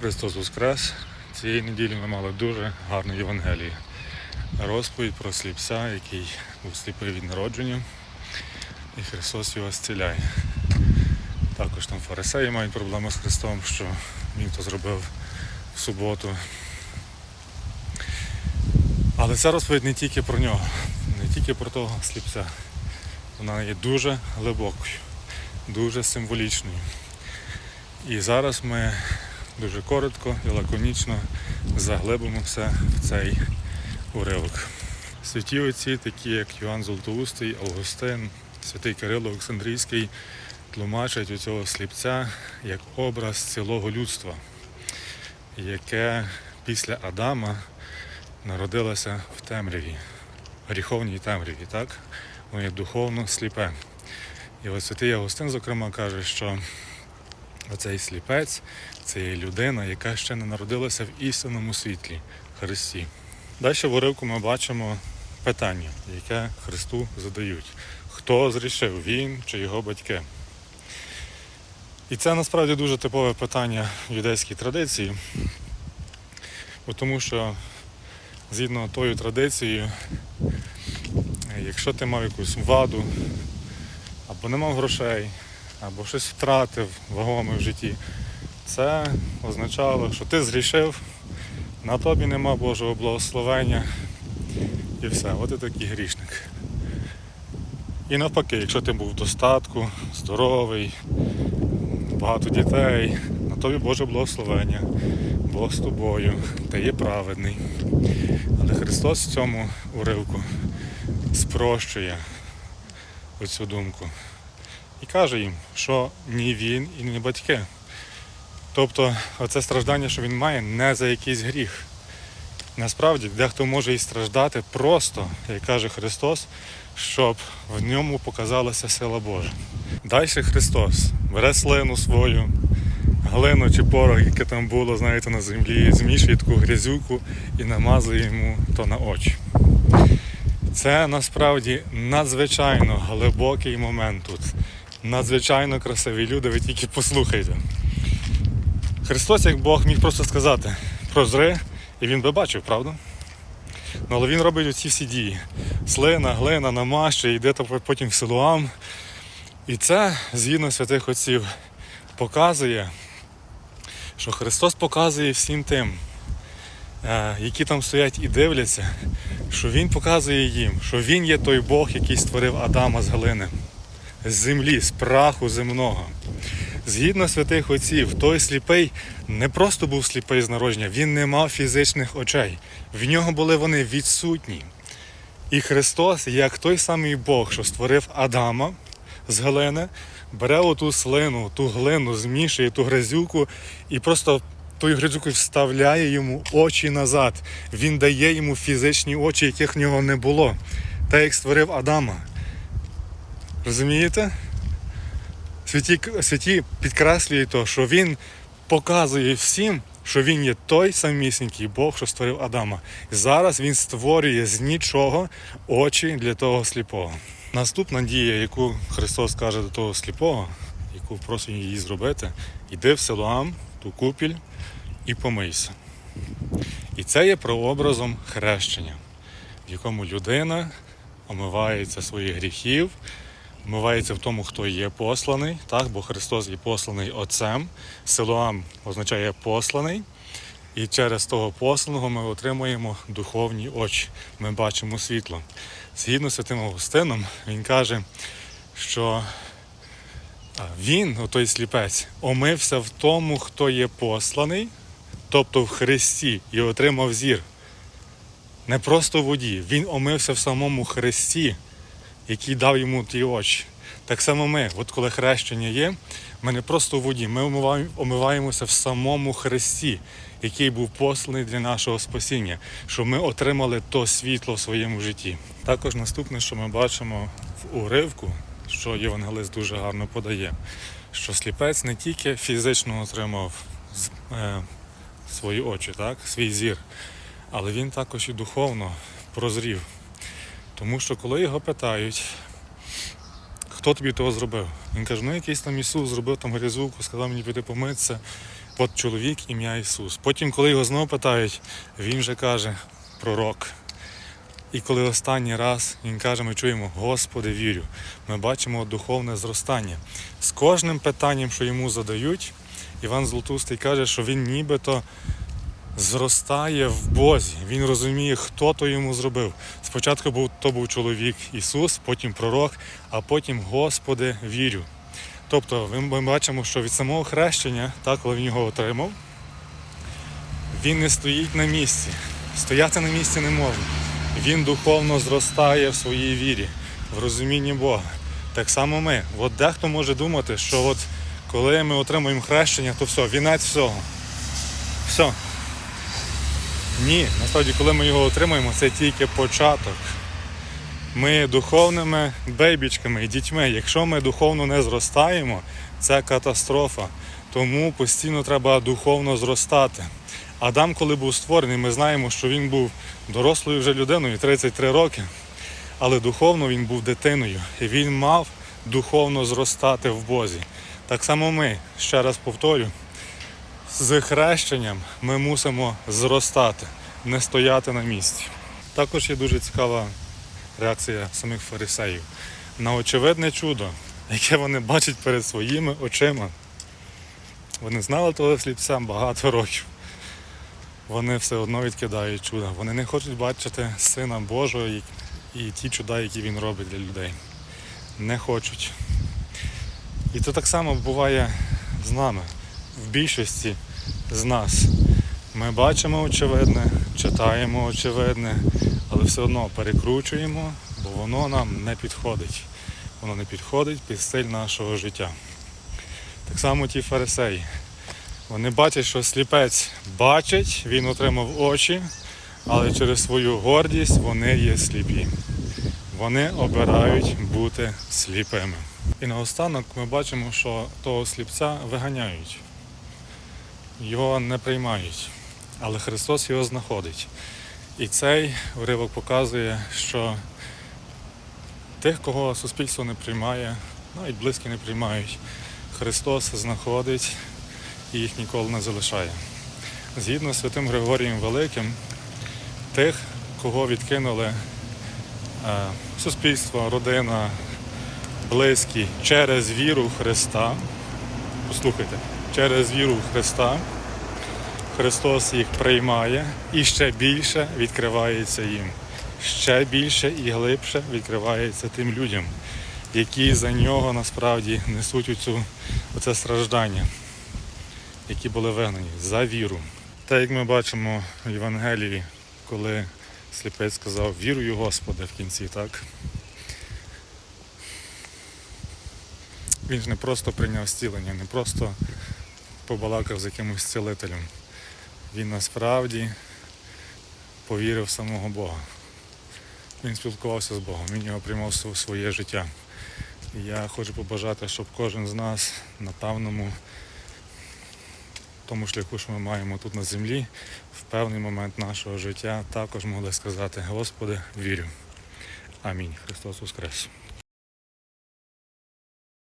Христос Воскрес! Цієї неділі ми мали дуже гарну Євангелію. Розповідь про сліпця, який був сліпий від народження, і Христос його зціляє. Також там фарисеї мають проблеми з Христом, що він то зробив в суботу. Але ця розповідь не тільки про нього, не тільки про того сліпця. Вона є дуже глибокою, дуже символічною. І зараз ми дуже коротко і лаконічно заглибимося в цей уривок. Святі отці, такі як Йоанн Золотоустий, Августин, святий Кирило Олександрійський, тлумачать у цього сліпця як образ цілого людства, яке після Адама народилося в темряві, гріховній темряві, так? Воно духовно сліпе. І от святий Августин, зокрема, каже, що оцей сліпець це є людина, яка ще не народилася в істинному світлі Христі. Далі в уривку ми бачимо питання, яке Христу задають. Хто зрішив, він чи його батьки? І це насправді дуже типове питання в юдейській традиції, тому що згідно тою традицією, якщо ти мав якусь ваду, або не мав грошей, або щось втратив вагоме в житті, це означало, що ти зрішив, на тобі нема Божого благословення і все. От і такий грішник. І навпаки, якщо ти був в достатку, здоровий, багато дітей, на тобі Боже благословення, Бог з тобою, ти є праведний. Але Христос в цьому уривку спрощує оцю думку і каже їм, що ні він і ні батьки. Тобто оце страждання, що він має, не за якийсь гріх. Насправді, дехто може і страждати просто, як каже Христос, щоб в ньому показалася сила Божа. Далі Христос бере слину свою, глину чи порох, яке там було, знаєте, на землі, змішує таку грязюку і намазує йому то на очі. Це насправді надзвичайно глибокий момент тут. Надзвичайно красиві люди, ви тільки послухайте. Христос, як Бог, міг просто сказати прозри, і він би бачив, правда? Ну, але він робить оці всі дії. Слина, глина, намащує, йде потім в Силуам. І це, згідно святих отців, показує, що Христос показує всім тим, е, які там стоять і дивляться, що Він показує їм, що Він є той Бог, який створив Адама з глини, з землі, з праху земного. Згідно святих отців, той сліпий не просто був сліпий з народження, він не мав фізичних очей. В нього були вони відсутні. І Христос, як той самий Бог, що створив Адама з глини, бере оту слину, ту глину, змішує ту грязюку і просто тою грязюкою вставляє йому очі назад. Він дає йому фізичні очі, яких в нього не було. Так як створив Адама. Розумієте? Святі, святі підкреслюють то, що він показує всім, що він є той самісінький Бог, що створив Адама. І зараз він створює з нічого очі для того сліпого. Наступна дія, яку Христос каже до того сліпого, яку просить її зробити, йди в Силуам, ту купіль і помийся. І це є прообразом хрещення, в якому людина омивається своїх гріхів, вмивається в тому, хто є посланий, так? бо Христос є посланий Отцем. Силуам означає посланий. І через того посланого ми отримуємо духовні очі. Ми бачимо світло. Згідно з святим Августином, він каже, що він, той сліпець, омився в тому, хто є посланий, тобто в Христі, і отримав зір. Не просто в воді, він омився в самому Христі який дав йому ті очі. Так само ми, от коли хрещення є, ми не просто в воді, ми омиваємося в самому Христі, який був посланий для нашого спасіння, щоб ми отримали то світло в своєму житті. Також наступне, що ми бачимо в уривку, що Євангелист дуже гарно подає, що сліпець не тільки фізично отримав е, свої очі, так, свій зір, але він також і духовно прозрів. Тому що коли його питають, хто тобі того зробив, він каже, ну якийсь там Ісус зробив там грязуку, сказав мені піти помитися, От чоловік ім'я Ісус. Потім, коли його знову питають, він вже каже пророк. І коли останній раз він каже, ми чуємо, Господи, вірю. Ми бачимо духовне зростання. З кожним питанням, що йому задають, Іван Золотустий каже, що він нібито зростає в Бозі. Він розуміє, хто то йому зробив. Спочатку був то був чоловік Ісус, потім пророк, а потім Господи, вірю. Тобто ми бачимо, що від самого хрещення, так, коли він його отримав, він не стоїть на місці. Стояти на місці не можна. Він духовно зростає в своїй вірі, в розумінні Бога. Так само ми. От дехто може думати, що от коли ми отримуємо хрещення, то все, вінець всього. Все. Ні, насправді, коли ми його отримуємо, це тільки початок. Ми духовними бейбічками і дітьми. Якщо ми духовно не зростаємо, це катастрофа. Тому постійно треба духовно зростати. Адам, коли був створений, ми знаємо, що він був дорослою вже людиною 33 роки, але духовно він був дитиною. І він мав духовно зростати в Бозі. Так само ми, ще раз повторю, з хрещенням ми мусимо зростати, не стояти на місці. Також є дуже цікава реакція самих фарисеїв на очевидне чудо, яке вони бачать перед своїми очима. Вони знали того сліпця багато років. Вони все одно відкидають чуда. Вони не хочуть бачити Сина Божого і, і ті чуда, які він робить для людей. Не хочуть. І це так само буває з нами. В більшості з нас. Ми бачимо очевидне, читаємо очевидне, але все одно перекручуємо, бо воно нам не підходить. Воно не підходить під стиль нашого життя. Так само ті фарисеї. Вони бачать, що сліпець бачить, він отримав очі, але через свою гордість вони є сліпі. Вони обирають бути сліпими. І наостанок ми бачимо, що того сліпця виганяють. Його не приймають, але Христос його знаходить. І цей уривок показує, що тих, кого суспільство не приймає, навіть близькі не приймають, Христос знаходить і їх ніколи не залишає. Згідно з святим Григорієм Великим, тих, кого відкинули е, суспільство, родина, близькі через віру Христа, послухайте, через віру в Христа, Христос їх приймає і ще більше відкривається їм. Ще більше і глибше відкривається тим людям, які за нього насправді несуть оцю, оце страждання, які були вигнані за віру. Так як ми бачимо в Євангелії, коли сліпець сказав вірую Господа в кінці, так? Він ж не просто прийняв зцілення, не просто побалакав з якимось цілителем. Він насправді повірив в самого Бога. Він спілкувався з Богом, він його приймав в своє життя. І я хочу побажати, щоб кожен з нас на певному тому шляху, що ми маємо тут на землі, в певний момент нашого життя також могли сказати, Господи, вірю. Амінь. Христос Воскрес.